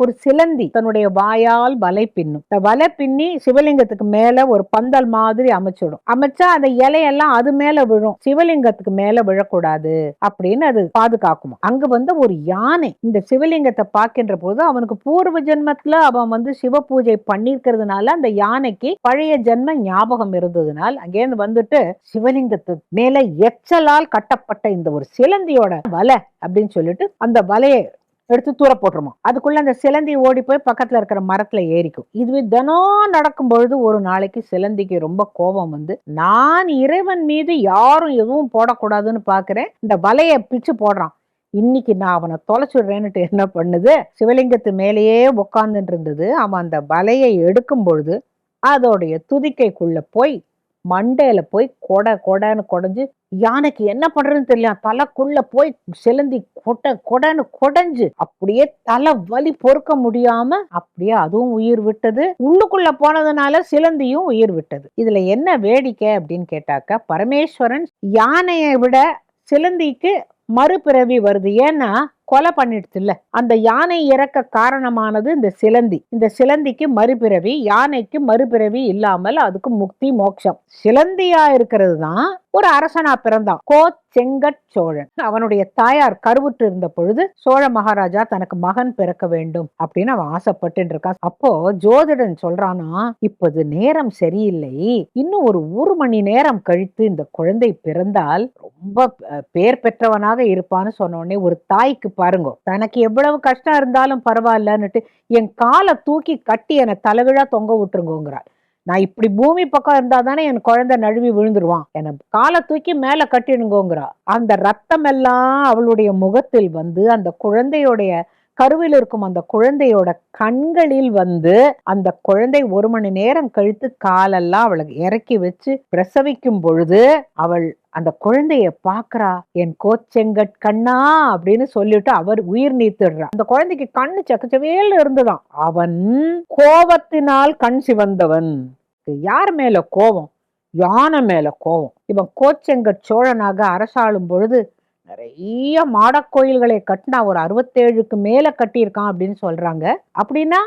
ஒரு சிலந்தி தன்னுடைய வாயால் வலை பின்னும். இந்த வலை பின்னி சிவலிங்கத்துக்கு மேல ஒரு பந்தல் மாதிரி அமைச்சிடும். அமைச்சா அந்த இலையெல்லாம் அது மேல விழும். சிவலிங்கத்துக்கு மேல விழக்கூடாது அப்படின்னு அது பாதுகாக்குமா அங்க வந்து ஒரு யானை இந்த சிவலிங்கத்தை பார்க்கின்ற போது அவனுக்கு பூர்வ ஜென்மத்துல அவன் வந்து சிவ பூஜை பண்ணிருக்கிறதுனால அந்த யானைக்கு பழைய ஜென்ம ஞாபகம் இருந்ததுனால் அங்கேருந்து வந்துட்டு சிவலிங்கத்து மேல எச்சலால் கட்டப்பட்ட இந்த ஒரு சிலந்தியோட வலை அப்படின்னு சொல்லிட்டு அந்த வலையை எடுத்து தூர போட்டுருமா. அதுக்குள்ள அந்த சிலந்தி ஓடி போய் பக்கத்துல இருக்கிற மரத்துல ஏறிக்கும். இதுவே தினம் நடக்கும் பொழுது ஒரு நாளைக்கு சிலந்திக்கு ரொம்ப கோபம் வந்து நான் இறைவன் மீது யாரும் எதுவும் போடக்கூடாதுன்னு பாக்குறேன். இந்த வலையை பிச்சு போடுறான். இன்னைக்கு நான் அவனை தொலைச்சுடுறேன்னுட்டு என்ன பண்ணுது? சிவலிங்கத்து மேலேயே உட்காந்துட்டு இருந்தது. அவன் அந்த வலையை எடுக்கும் பொழுது அதோடைய துதிக்கைக்குள்ள போய் மண்டையில போய் கொடை கொடைன்னு கொடைஞ்சு யானைக்கு என்ன பண்றதுன்னு தெரியல. தலைக்குள்ள போய் சிலந்தி கொட்டை கொடைன்னு கொடைஞ்சு அப்படியே தலை வலி பொறுக்க முடியாம அப்படியே அதுவும் உயிர் விட்டது. உள்ளுக்குள்ள போனதுனால சிலந்தியும் உயிர் விட்டது. இதுல என்ன வேடிக்கை அப்படின்னு கேட்டாக்க பரமேஸ்வரன் யானையை விட சிலந்திக்கு மறுபிறவி வருது. ஏன்னா கொலை பண்ணிடுச்சுல்ல. அந்த யானை இறக்க காரணமானது இந்த சிலந்தி. இந்த சிலந்திக்கு மறுபிறவி யானைக்கு மறுபிறவி இல்லாமல் அதுக்கு முக்தி மோட்சம். சிலந்தியா இருக்கிறது தான் ஒரு அரசனா பிறந்தான். கோ செங்கட் சோழன். அவனுடைய தாயார் கருவுற்று இருந்த பொழுது சோழ மகாராஜா தனக்கு மகன் பிறக்க வேண்டும் அப்படின்னு அவன் ஆசைப்பட்டு இருக்கான். அப்போ ஜோதிடன் சொல்றானா இப்போது நேரம் சரியில்லை. இன்னும் ஒரு ஒரு மணி நேரம் கழித்து இந்த குழந்தை பிறந்தால் ரொம்ப பேர் பெற்றவனாக இருப்பான்னு சொன்ன உடனே ஒரு தாய்க்கு பாருங்க. தனக்கு எவ்வளவு கஷ்டம் இருந்தாலும் பரவாயில்லன்னுட்டு என் காலை தூக்கி கட்டி என்னை தலைவிழா தொங்க விட்டுருங்கோங்கிறாள். நான் இப்படி பூமி பக்கம் இருந்தா தானே என் குழந்தை நழுவி விழுந்துருவான். என காலை தூக்கி மேல கட்டிடுங்கோங்கிறா. அந்த ரத்தம் எல்லாம் அவளுடைய முகத்தில் வந்து அந்த குழந்தையுடைய கருவில் இருக்கும் அந்த குழந்தையோட கண்களில் வந்து அந்த குழந்தை ஒரு மணி நேரம் கழித்து காலெல்லாம் அவளுக்கு இறக்கி வச்சு பிரசவிக்கும் பொழுது அவள் அந்த குழந்தைய பாக்குறா என் கோச்செங்கட் கண்ணா அப்படின்னு சொல்லிட்டு அவர் உயிர் நீத்துடுறா. அந்த குழந்தைக்கு கண்ணு சக்கச்சவேல இருந்துதான் அவன் கோபத்தினால் கண் சிவந்தவன். யார் மேல கோபம்? யானை மேல கோபம். இவன் கோச்செங்கட் சோழனாக அரசாளும் பொழுது நிறைய மாடக் கோயில்களை கட்டினா ஒரு அறுபத்தேழுக்கு மேல கட்டியிருக்கான் அப்படின்னு சொல்றாங்க. அப்படின்னா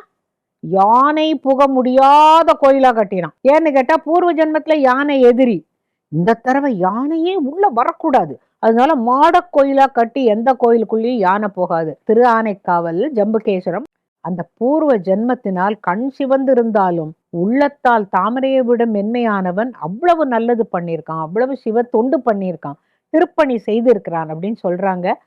யானை புக முடியாத கோயிலா கட்டினான். ஏன்னு கேட்டா பூர்வ ஜென்மத்துல யானை எதிரி. இந்த தடவை யானையே உள்ள வரக்கூடாது. அதனால மாடக் கோயிலா கட்டி எந்த கோயிலுக்குள்ளேயும் யானை போகாது. திரு ஆனைக்காவல் ஜம்புகேஸ்வரம் அந்த பூர்வ ஜென்மத்தினால் கண் சிவந்திருந்தாலும் உள்ளத்தால் தாமரையை விட மென்மையானவன் அவ்வளவு நல்லது பண்ணியிருக்கான். அவ்வளவு சிவ தொண்டு பண்ணியிருக்கான். திருப்பணி செய்திருக்கிறான் அப்படின்னு சொல்றாங்க.